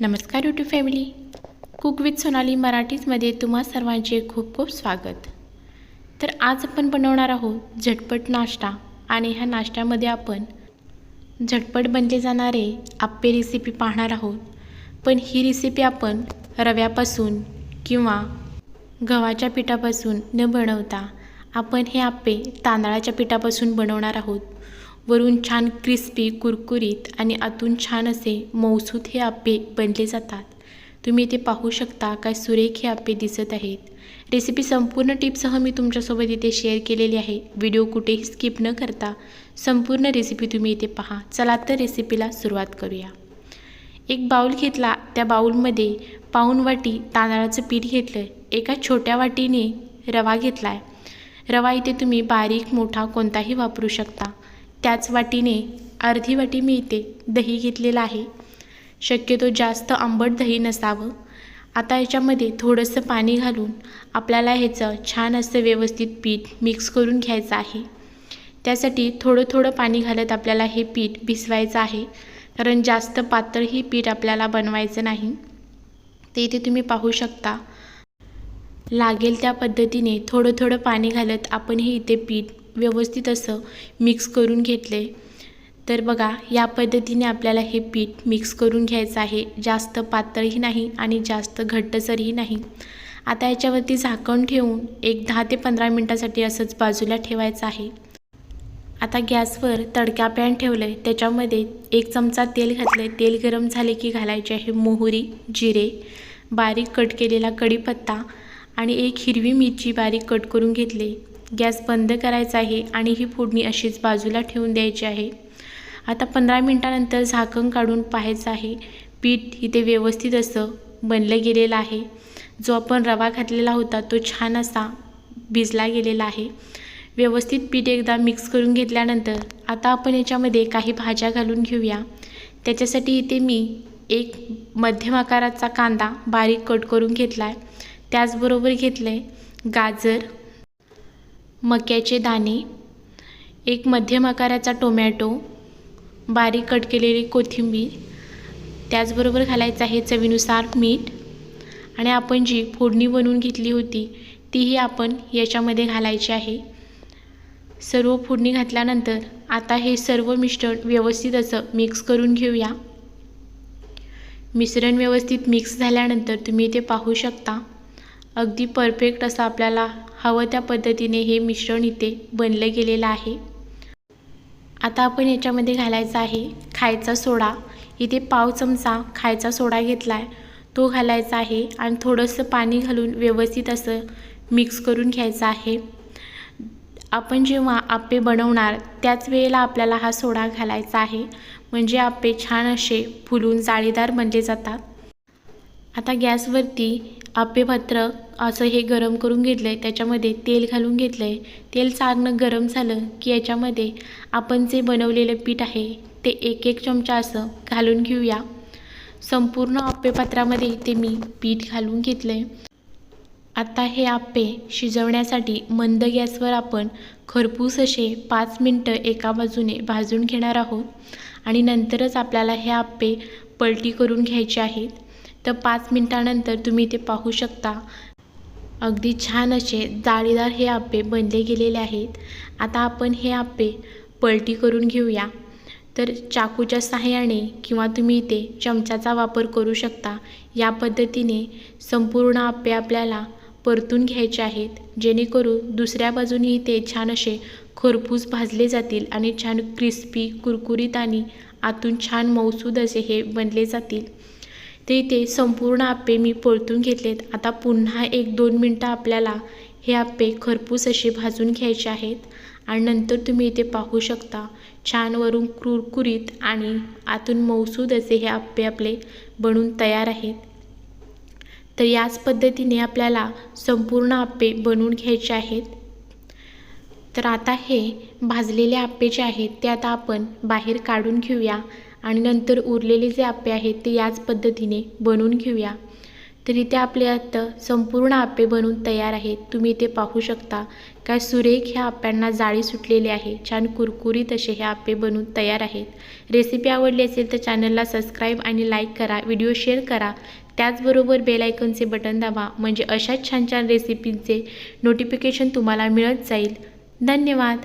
नमस्कार YouTube family cook with Sonali मराठीजमध्ये तुम्हा सर्वांचे खूप खूप स्वागत. तर आज आपण बनवणार आहोत झटपट नाश्ता आणि ह्या नाश्त्यामध्ये आपण झटपट बनले जाणारे आप्पे रेसिपी पाहणार आहोत. पण ही रेसिपी आपण रव्यापासून किंवा गव्हाच्या पिठापासून न बनवता आपण हे आप्पे तांदळाच्या पिठापासून बनवणार आहोत. वरून छान क्रिस्पी कुरकुरीत आणि आतून छान असे मौसूत हे आप्पे बनले जातात. तुम्ही इथे पाहू शकता काय सुरेख हे आप्पे दिसत आहेत. रेसिपी संपूर्ण टिपसह मी तुमच्यासोबत इथे शेअर केलेली आहे. व्हिडिओ कुठेही स्किप न करता संपूर्ण रेसिपी तुम्ही इथे पहा. चला तर रेसिपीला सुरुवात करूया. एक बाऊल घेतला. त्या बाऊलमध्ये पाऊण वाटी तांदळाचं पीठ घेतलं. एका छोट्या वाटीने रवा घेतला आहे रवा इथे तुम्ही बारीक मोठा कोणताही वापरू शकता. त्याच वाटीने अर्धी वाटी मी इथे दही घेतलेलं आहे. शक्यतो जास्त आंबट दही नसावं. आता याच्यामध्ये थोडंसं पाणी घालून आपल्याला ह्याचं छान असं व्यवस्थित पीठ मिक्स करून घ्यायचं आहे. त्यासाठी थोडं थोडं पाणी घालत आपल्याला हे पीठ भिजवायचं आहे. कारण जास्त पातळ ही पीठ आपल्याला बनवायचं नाही. ते इथे तुम्ही पाहू शकता. लागेल त्या पद्धतीने थोडं थोडं पाणी घालत आपण हे इथे पीठ व्यवस्थित असं मिक्स करून घेतले. तर बघा या पद्धतीने आपल्याला हे पीठ मिक्स करून घ्यायचं आहे. जास्त पातळही नाही आणि जास्त घट्टसरही नाही. आता याच्यावरती झाकण ठेवून एक दहा ते पंधरा मिनटासाठी असंच बाजूला ठेवायचं आहे. आता गॅसवर तडका पॅन ठेवलं आहे त्याच्यामध्ये एक चमचा तेल घातलं आहे तेल गरम झाले की घालायचे आहे मोहरी जिरे बारीक कट केलेला कढीपत्ता आणि एक हिरवी मिरची बारीक कट करून घेतली. गॅस बंद करायचा आहे आणि ही फोडणी अशीच बाजूला ठेवून द्यायची आहे. आता पंधरा मिनटानंतर झाकण काढून पाहायचं आहे. पीठ इथे व्यवस्थित असं बनलं गेलेलं आहे. जो आपण रवा घातलेला होता तो छान असा भिजला गेलेला आहे. व्यवस्थित पीठ एकदा मिक्स करून घेतल्यानंतर आता आपण याच्यामध्ये काही भाज्या घालून घेऊया. त्याच्यासाठी इथे मी एक मध्यम आकाराचा कांदा बारीक कट करून घेतला आहे त्याचबरोबर घेतलं आहे गाजर मक्याचे दाणे एक मध्यम आकाराचा टोमॅटो बारीक कट केलेली कोथिंबीर त्याचबरोबर घालायचं आहे चवीनुसार मीठ आणि आपण जी फोडणी बनवून घेतली होती तीही आपण याच्यामध्ये घालायची आहे. सर्व फोडणी घातल्यानंतर आता हे सर्व मिश्रण व्यवस्थित असं मिक्स करून घेऊया. मिश्रण व्यवस्थित मिक्स झाल्यानंतर तुम्ही ते पाहू शकता अगदी परफेक्ट असं आपल्याला हवं त्या पद्धतीने हे मिश्रण इथे बनलं गेलेलं आहे. आता आपण याच्यामध्ये घालायचा आहे खायचा सोडा. इथे पाव चमचा खायचा सोडा घेतला आहे तो घालायचा आहे आणि थोडंसं पाणी घालून व्यवस्थित असं मिक्स करून घ्यायचं आहे. आपण जेव्हा आप्पे बनवणार त्याच वेळेला आपल्याला हा सोडा घालायचा आहे. म्हणजे आप्पे छान असे फुलून जाळीदार बनले जातात. आता गॅसवरती आप्पेपात्र असं हे गरम करून घेतलं आहे त्याच्यामध्ये तेल घालून घेतलं आहे तेल चांगलं गरम झालं की याच्यामध्ये आपण जे बनवलेलं पीठ आहे ते एक एक चमचा असं घालून घेऊया. संपूर्ण आप्पेपात्रामध्ये ते मी पीठ घालून घेतलं आहे आता हे आप्पे शिजवण्यासाठी मंद गॅसवर आपण खरपूस असे पाच मिनटं एका बाजूने भाजून घेणार आहोत आणि नंतरच आपल्याला हे आप्पे पलटी करून घ्यायचे आहेत. तर पाच मिनटानंतर तुम्ही ते पाहू शकता. अगदी छान असे जाळीदार हे आप्पे बनले गेलेले आहेत. आता आपण हे आप्पे पलटी करून घेऊया. तर चाकूच्या सहाय्याने किंवा तुम्ही इथे चमच्याचा वापर करू शकता. या पद्धतीने संपूर्ण आप्पे आपल्याला परतून घ्यायचे आहेत. जेणेकरून दुसऱ्या बाजूनही ते छान असे खरपूस भाजले जातील आणि छान क्रिस्पी कुरकुरीत आणि आतून छान मऊसूद असे हे बनले जातील. ते इथे संपूर्ण आप्पे मी परतून घेतलेत. आता पुन्हा एक दोन मिनटं आपल्याला हे आप्पे खरपूस असे भाजून घ्यायचे आहेत आणि नंतर तुम्ही इथे पाहू शकता. छान वरून कुरकुरीत आणि आतून मऊसूद असे हे आप्पे आपले बनून तयार आहेत. तर याच पद्धतीने आपल्याला संपूर्ण आप्पे बनवून घ्यायचे आहेत. तर आता हे भाजलेले आप्पे जे आहेत ते आता आपण बाहेर काढून घेऊया. आणि नंतर उरलेले जे आप्पे आहेत ते याच पद्धतीने बनवून घेऊया. तर इथे आपले आता संपूर्ण आप्पे बनून तयार आहेत. तुम्ही इथे पाहू शकता काय सुरेख ह्या आप्यांना जाळी सुटलेली आहे. छान कुरकुरीत असे हे आप्पे बनून तयार आहेत. रेसिपी आवडली असेल तर चॅनलला सबस्क्राईब आणि लाईक करा व्हिडिओ शेअर करा. त्याचबरोबर बेलायकनचे बटन दाबा म्हणजे अशाच छान छान रेसिपींचे नोटिफिकेशन तुम्हाला मिळत जाईल. धन्यवाद.